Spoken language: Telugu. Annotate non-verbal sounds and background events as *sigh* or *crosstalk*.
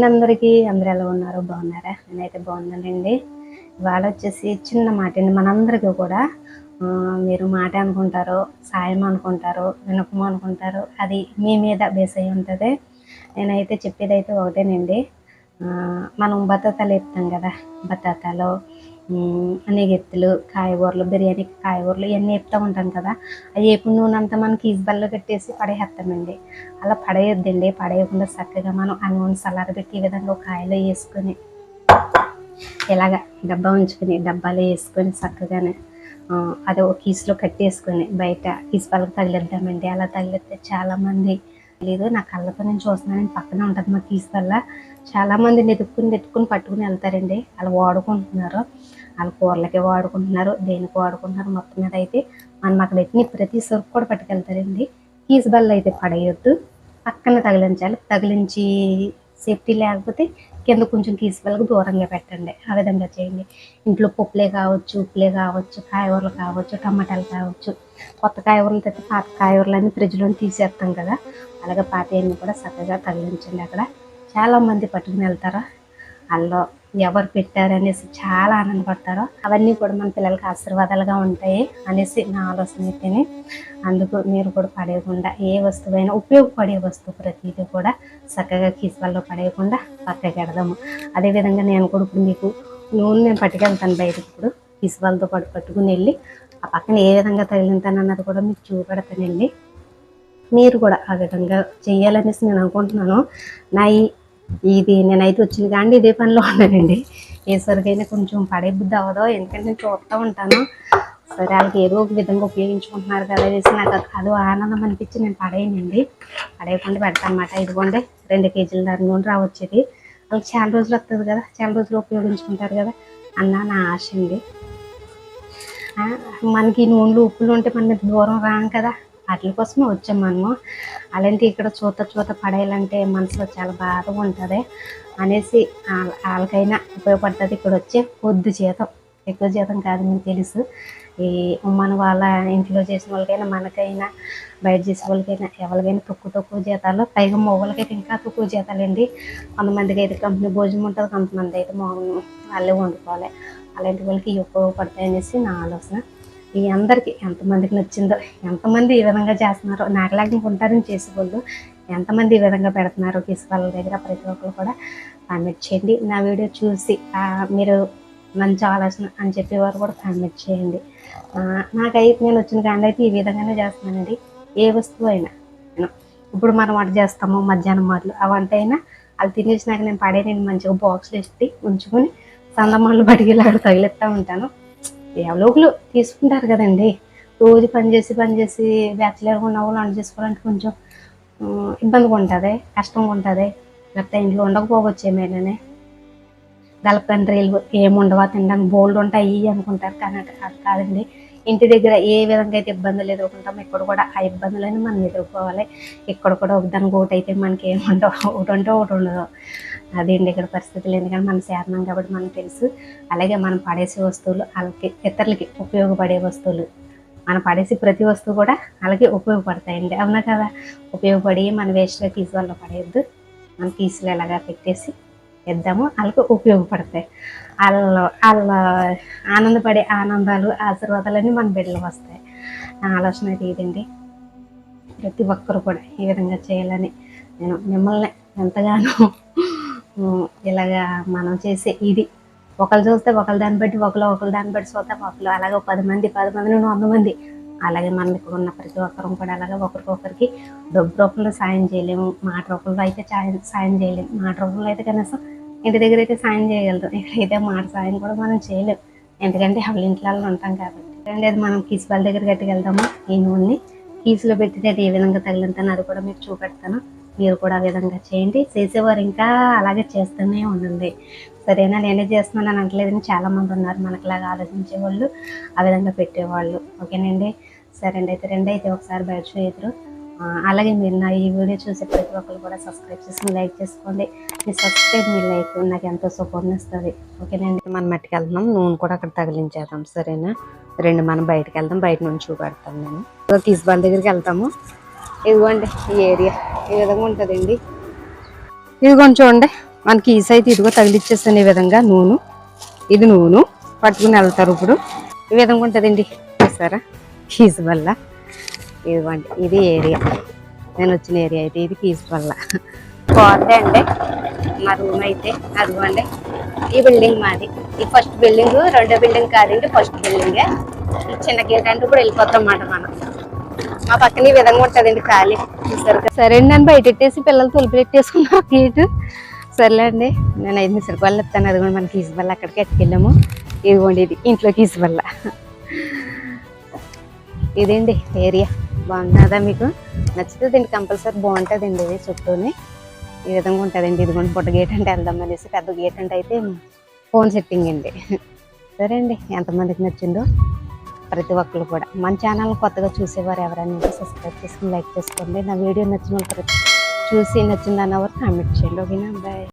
అండ్ అందరికీ అందరు ఎలా ఉన్నారు? బాగున్నారా? నేనైతే బాగున్నానండి. ఇవాళ వచ్చేసి చిన్న మాట అండి. మనందరికీ కూడా మీరు మాట అనుకుంటారు సాయం అనుకుంటారు వినపం అనుకుంటారు అది మీ మీద బేస్ అయి ఉంటుంది. నేనైతే చెప్పేది అయితే ఒకటేనండి మనం బతాతాలు వేపుతాం కదా. బతాతాలు ఉమ్, అనేగెత్తులు కాయగూరలు బిర్యానీ కాయగూరలు ఇవన్నీ వేపుతూ ఉంటాం కదా. అవి వేపు నూనె అంతా మనం కీసుబల్లో కట్టేసి పడేస్తామండి అలా పడేయొద్దండి. పడేయకుండా చక్కగా మనం ఆ నూనె పెట్టి ఈ విధంగా ఒక కాయలో వేసుకొని ఇలాగ డబ్బా ఉంచుకొని డబ్బాలో వేసుకొని చక్కగానే ఆ, అది ఒక కీసులో కట్టేసుకొని బయట కీసు తగిలిద్దామండి. అలా తగిలితే చాలామంది లేదు నా కళ్ళతో నేను చూస్తున్నాను పక్కనే ఉంటుంది మా కీసు వల్ల చాలా మంది నెతుక్కుని నెతుక్కుని పట్టుకుని వెళ్తారండి. అలా వాడుకుంటున్నారు. వాళ్ళ కూరలకి వాడుకుంటున్నారు దేనికి వాడుకుంటున్నారు మొత్తం మీద అయితే. మనం అక్కడ పెట్టిన ప్రతి సరుకు కూడా పట్టుకెళ్తారండి. కీసు బల్ల అయితే పడేయొద్దు. పక్కన తగిలించాలి. తగిలించి సేఫ్టీ లేకపోతే కింద కొంచెం కీసు దూరంగా పెట్టండి. ఆ విధంగా చేయండి. ఇంట్లో పప్పులే కావచ్చు ఉప్పులే కావచ్చు కాయగూరలు కావచ్చు టమాటాలు కావచ్చు కొత్త కాయగూరలు తెచ్చి పాత కాయగూరలు అన్నీ ఫ్రిడ్జ్లో తీసేస్తాం కదా. అలాగే పాతవన్నీ కూడా చక్కగా తగిలించండి అక్కడ. చాలామంది పట్టుకుని వెళ్తారు? వాళ్ళు ఎవరు పెట్టారు అనేసి చాలా ఆనందపడతారు. అవన్నీ కూడా మన పిల్లలకి ఆశీర్వాదాలుగా ఉంటాయి అనేసి నా ఆలోచన అయితేనే అందుకు మీరు కూడా పడేయకుండా ఏ వస్తువైనా ఉపయోగపడే వస్తువు ప్రతిదీ కూడా చక్కగా కీసువల్లో పడేయకుండా పక్కకెడదాము అదేవిధంగా నేను కూడా ఇప్పుడు మీకు నూనె నేను పట్టుకెళ్తాను బయటకు ఇప్పుడు కీసువాళ్ళతో పాటు పట్టుకుని వెళ్ళి ఆ పక్కన ఏ విధంగా తగిలింతాను అన్నది కూడా మీకు చూపెడతానండి. మీరు కూడా ఆ విధంగా చేయాలనేసి నేను అనుకుంటున్నాను. నా ఈ- ఇది నేనైతే వచ్చింది కానీ ఇదే పనిలో ఉన్నానండి. ఏ సరికైనా కొంచెం పడే బుద్ధి అవ్వదో. ఎందుకంటే నేను చూస్తూ ఉంటాను. సరే వాళ్ళకి ఏదో ఒక విధంగా ఉపయోగించుకుంటున్నారు కదా అనేసి నాకు అది- అదో ఆనందం అనిపించి నేను పడేయనండి. పడేయకుండా పెడతాను అనమాట ఇదిగోండి రెండు కేజీల దాని నూనె రావచ్చేది. వాళ్ళకి చాలా రోజులు వస్తుంది కదా. చాలా రోజులు ఉపయోగించుకుంటారు కదా అన్న నా ఆశ అండి. మనకి నూనెలు ఉప్పులు ఉంటే మన దూరం రాం కదా. వాటి కోసమే వచ్చాం మనము. అలాంటి ఇక్కడ చూత చూత పడేయాలంటే మనసులో చాలా బాధగా ఉంటుంది. అనేసి వాళ్ళ- వాళ్ళకైనా ఉపయోగపడుతుంది ఇక్కడ వచ్చే పొద్దు జీతం. ఎక్కువ జీతం కాదు మీకు తెలుసు. ఈ మన వాళ్ళ ఇంట్లో చేసిన వాళ్ళకైనా మనకైనా బయట చేసే వాళ్ళకైనా ఎవరికైనా తక్కువ తక్కువ జీతాలు. పైగా మొగలకైతే ఇంకా తక్కువ జీతాలండి. కొంతమందికి అయితే కంపెనీ భోజనం ఉంటుంది కొంతమంది అయితే మామూలు వాళ్ళే వండుకోవాలి. అలాంటి వాళ్ళకి ఉపయోగపడతాయి అనేసి నా ఆలోచన. ఈ అందరికీ ఎంతమందికి నచ్చిందో ఎంతమంది ఈ విధంగా చేస్తున్నారో నాకులాగా ఉంటారని చేసేవాళ్ళు ఎంతమంది ఈ విధంగా పెడుతున్నారో వాళ్ళ దగ్గర ప్రతి ఒక్కరు కూడా కామెంట్ చేయండి. నా వీడియో చూసి మీరు మంచి ఆలోచన అని చెప్పేవారు కూడా కామెంట్ చేయండి. నాకైతే నేను వచ్చిన కానీ అయితే ఈ విధంగానే చేస్తున్నానండి. ఏ వస్తువు అయినా ఇప్పుడు మనం వంట చేస్తాము మధ్యాహ్నం మాటలు ఆ వంట అయినా అవి తినేసినాక నేను పడేనండి మంచిగా బాక్స్లు వేసి ఉంచుకొని సందమాలు *laughs* బడిగిలాగా తగిలిస్తూ ఉంటాను. ఎవలోకులు తీసుకుంటారు కదండి. రోజు పని చేసి పని చేసి బ్యాచిలర్గా ఉన్న వాళ్ళు వంట చేసుకోవాలంటే కొంచెం ఇబ్బందిగా ఉంటుంది కష్టంగా ఉంటుంది. లేకపోతే ఇంట్లో ఉండకపోవచ్చు ఏమైనా గలపండ్రీలు ఏముండవా తినడానికి బోల్డ్ ఉంటాయి అనుకుంటారు కానీ అది కాదండి. ఇంటి దగ్గర ఏ విధంగా అయితే ఇబ్బందులు ఎదుర్కొంటాం ఇక్కడ కూడా ఆ ఇబ్బందులని మనం ఎదుర్కోవాలి. ఇక్కడ కూడా ఒక దానికి ఒకటి అయితే మనకి ఏముండవు ఒకటి ఉంటే ఒకటి ఉండదు. అదేంటి ఇక్కడ పరిస్థితులు ఎందుకంటే మనం చేరణం కాబట్టి మనకు తెలుసు. అలాగే మనం పడేసే వస్తువులు వాళ్ళకి ఇతరులకి ఉపయోగపడే వస్తువులు. మనం పడేసి ప్రతి వస్తువు కూడా అలాగే ఉపయోగపడతాయండి. అవునా కదా? ఉపయోగపడి మన వేస్ట్గా తీసి వల్ల పడేయద్దు. మన పీసులు ఎలాగా పెట్టేసి ఇద్దాము వాళ్ళకి ఉపయోగపడతాయి. వాళ్ళ వాళ్ళ ఆనందపడే ఆనందాలు ఆశీర్వాదాలన్నీ మన బిడ్డలు వస్తాయి. నా ఆలోచన అయితే ఇదండి. ప్రతి ఒక్కరు కూడా ఈ విధంగా చేయాలని నేను మిమ్మల్ని ఎంతగానో ఇలాగా మనం చేసే ఇది. ఒకరు చూస్తే ఒకరు దాన్ని బట్టి ఒకరు ఒకరు దాన్ని బట్టి చూస్తే ఒకరు అలాగే పది మంది పది మంది నుండి వంద మంది. అలాగే మనం ఇక్కడ ఉన్న ప్రతి ఒక్కరం కూడా అలాగే ఒకరికొకరికి డబ్బు రూపంలో సాయం చేయలేము. మాట రూపంలో అయితే సాయం సాయం చేయలేము మాట రూపంలో అయితే కనీసం ఇంటి దగ్గర అయితే సాయం చేయగలుగుతాం ఇక్కడైతే మాట సాయం కూడా మనం చేయలేము ఎందుకంటే వాళ్ళ ఇంట్లో ఉంటాం కాబట్టి. అది? మనం కీసు వాళ్ళ దగ్గర కట్టుకెళ్తాము ఈ నూనెని కీసులో పెట్టితే అది ఏ విధంగా తగిలింతాను అది కూడా మీకు చూపెడతాను. మీరు కూడా ఆ విధంగా చేయండి. చేసేవారు ఇంకా అలాగే చేస్తూనే ఉండండి. సరేనా? నేనే చేస్తున్నాను అని అంటలేదని చాలామంది ఉన్నారు. మనకులాగా ఆలోచించే వాళ్ళు ఆ విధంగా పెట్టేవాళ్ళు. ఓకేనండి? సరే అండి అయితే రెండు. అయితే ఒకసారి బయట చూద్దరు అలాగే మీరు నా ఈ వీడియో చూసే ప్రతి ఒక్కరు కూడా సబ్స్క్రైబ్ చేసుకుని లైక్ చేసుకోండి. మీ సబ్స్క్రైబ్ మీ లైక్ నాకు ఎంతో సపోర్ట్ ఇస్తుంది. ఓకేనండి? మనం మట్టికి వెళ్దాం. నూనె కూడా అక్కడ తగిలించేద్దాం. సరేనా? రెండు మనం బయటకు వెళ్దాం. బయట నుంచి చూపెడతాం నేను. తీసుబాల దగ్గరికి వెళ్తాము. ఇదిగోండి ఈ ఏరియా ఈ విధంగా ఉంటుందండి. ఇది కొంచెం చూడండి మనకి ఈ సైట్ ఇదిగో తగిలిచ్చేస్తాను ఈ విధంగా నూనె. ఇది నూనె పట్టుకుని వెళ్తారు ఇప్పుడు. ఈ విధంగా ఉంటుందండి. చూసారా? కీస్ వల్ల. ఇదిగోండి ఇది ఏరియా నేను వచ్చిన ఏరియా అయితే ఇది కీస్ వల్ల. పోతే అండి. మా రూమ్ అయితే అదిగోండి. ఈ బిల్డింగ్ మాది. ఈ ఫస్ట్ బిల్డింగ్ రెండో బిల్డింగ్ కాదండి ఫస్ట్ బిల్డింగే చిన్న గేట్ అంటే ఇప్పుడు వెళ్ళిపోతాం అన్నమాట మనం. మా పక్కన ఈ విధంగా ఉంటుందండి ఖాళీ చూసారు సరే అండి నన్ను బయట పెట్టేసి పిల్లలు తొలిపి పెట్టేసుకున్నా గేటు సర్లే అండి నేను ఐదు నిమిషాలు వల్ల ఇస్తాను అది కూడా మనకి ఈసు అక్కడికి ఎట్టుకెళ్ళాము ఇదిగోండి ఇది ఇంట్లోకి ఈజుబల్ల ఇదండి ఇదేండి ఏరియా. బాగున్నదా మీకు? నచ్చుతుందండి కంపల్సరీ బాగుంటుందండి ఇది చుట్టూనే. ఈ విధంగా ఉంటుందండి. ఇదిగోండి బుట్ట గేట్ అంటే వెళ్దాం అనేసి పెద్ద గేట్ అంటే అయితే ఫోన్ సెట్టింగ్ అండి. సరే అండి ఎంతమందికి నచ్చిందో. ప్రతి ఒక్కరు కూడా. మన ఛానల్ కొత్తగా చూసేవారు ఎవరైనా సబ్స్క్రైబ్ చేసుకుని లైక్ చేసుకోండి. నా వీడియో నచ్చిన ప్రతి చూసి నచ్చింది అన్నవారు కామెంట్ చేయండి. ఓకేనా? బాయ్